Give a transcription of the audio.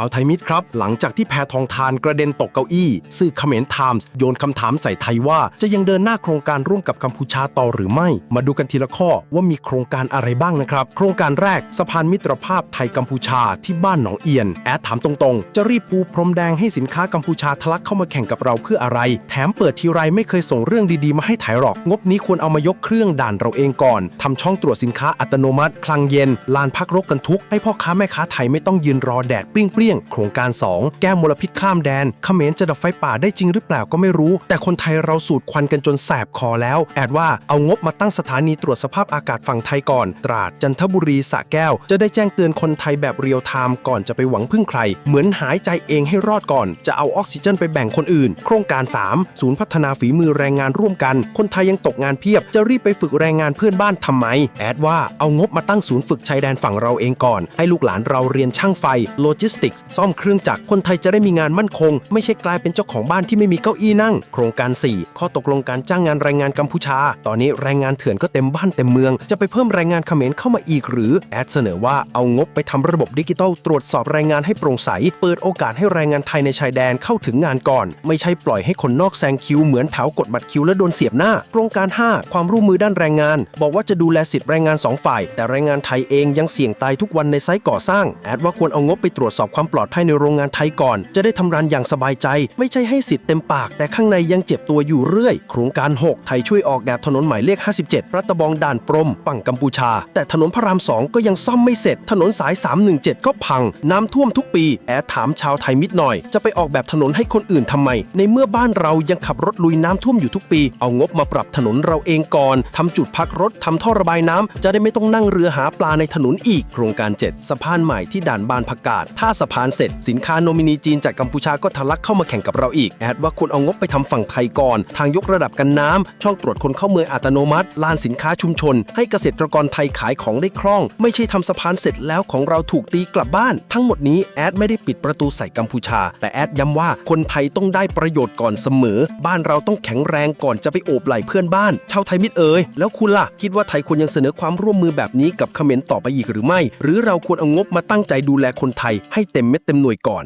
าวไทยมิตรครับ หลังจากที่แพทองทานกระเด็นตกเก้าอี้สื่อเขมรไทมส์โยนคำถามใส่ไทยว่า จะยังเดินหน้าโครงการร่วมกับกัมพูชาต่อหรือไม่ มาดูกันทีละข้อว่ามีโครงการอะไรบ้างนะครับ โครงการแรกสะพานมิตรภาพไทยกัมพูชาที่บ้านหนองเอียน แอดถามตรงๆ จะรีบปูพรมแดงให้สินค้ากัมพูชาทะลักเข้ามาแข่งกับเราเพื่ออะไร แถมเปิดทีไรไม่เคยส่งเรื่องดีๆมาให้ไทยหรอก งบนี้ควรเอามายกเครื่องด่านเราเองก่อนทำช่องตรวจสินค้าอัตโนมัติ คลังเย็นลานพักรถกันทุกให้พ่อค้าแม่ค้าไทยไม่ต้องยืนรอแดดเปี้ยง โครงการ 2 แก้มลพิษข้ามแดนเขมรจะดับไฟป่าได้จริงหรือเปล่าก็ไม่รู้ แต่คนไทยเราสูดควันกันจนแสบคอแล้ว แอดว่าเอางบมาตั้งสถานีตรวจสภาพอากาศฝั่งไทยก่อน ตราดจันทบุรีสระแก้ว จะได้แจ้งเตือนคนไทยแบบเรียลไทม์ก่อนจะไปหวังพึ่งใคร เหมือนหายใจเองให้รอดก่อน จะเอาออกซิเจนไปแบ่งคนอื่น โครงการ 3 ศูนย์พัฒนาฝีมือแรงงานร่วมกัน คนไทยยังตกงานเพียบ จะรีบไปฝึกแรงงานเพื่อนบ้านทำไม แอดว่าเอางบมาตั้งศูนย์ฝึกชายแดนฝั่งเราเองก่อน ให้ลูกหลานเราเรียนช่างไฟ โลจิสติกซ่อมเครื่องจักรคนไทยจะได้มีงานมั่นคง ไม่ใช่กลายเป็นเจ้าของบ้านที่ไม่มีเก้าอี้นั่ง โครงการ 4 ข้อตกลงการจ้างงานแรงงานกัมพูชา ตอนนี้แรงงานเถื่อนก็เต็มบ้านเต็มเมือง จะไปเพิ่มแรงงานเขมรเข้ามาอีกหรือแอดเสนอว่าเอางบไปทำระบบดิจิทัลตรวจสอบแรงงานให้โปร่งใส เปิดโอกาสให้แรงงานไทยในชายแดนเข้าถึงงานก่อน ไม่ใช่ปล่อยให้คนนอกแซงคิวเหมือนแถวกดบัตรคิวและโดนเสียบหน้า โครงการ 5 ความร่วมมือด้านแรงงาน บอกว่าจะดูแลสิทธิแรงงานสองฝ่าย แต่แรงงานไทยเองยังเสี่ยงตายทุกวันในไซต์ก่อสร้างแอดว่าควรเอางบไปตรวจสอบความปลอดภัยในโรงงานไทยก่อน จะได้ทำงานอย่างสบายใจ ไม่ใช่ให้สิทธิ์เต็มปาก แต่ข้างในยังเจ็บตัวอยู่เรื่อย โครงการ 6 ไทยช่วยออกแบบถนนหมายเลข 57 รัตบองด่านปรมฝั่งกัมพูชา แต่ถนนพระราม 2 ก็ยังซ่อมไม่เสร็จ ถนนสาย 317 ก็พัง น้ำท่วมทุกปี แอดถามชาวไทยมิดหน่อย จะไปออกแบบถนนให้คนอื่นทำไม ในเมื่อบ้านเรายังขับรถลุยน้ำท่วมอยู่ทุกปี เอางบมาปรับถนนเราเองก่อนทำจุดพักรถทำท่อระบายน้ำจะได้ไม่ต้องนั่งเรือหาปลาในถนนอีก โครงการ 7 สะพานใหม่ที่ด่านบานผักกาดถ้าสะพานเสร็จ สินค้าโนมินีจีนจากกัมพูชาก็ทะลักเข้ามาแข่งกับเราอีก แอดว่าควรเอางบไปทำฝั่งไทยก่อน ทางยกระดับกันน้ำช่องตรวจคนเข้าเมืองอัตโนมัติ ลานสินค้าชุมชน ให้เกษตรกรไทยขายของได้คล่อง ไม่ใช่ทำสะพานเสร็จแล้วของเราถูกตีกลับบ้าน ทั้งหมดนี้แอดไม่ได้ปิดประตูใส่กัมพูชา แต่แอดย้ำว่าคนไทยต้องได้ประโยชน์ก่อนเสมอ บ้านเราต้องแข็งแรงก่อนจะไปโอบไหล่เพื่อนบ้านชาวไทยมิตรเอ๋ยแล้วคุณล่ะคิดว่าไทยควรยังเสนอความร่วมมือแบบนี้กับเขมรต่อไปอีกหรือไม่ หรือเราควรเอางบมาตั้งใจดูแลคนไทยให้เต็มเม็ดเต็มหน่วยก่อน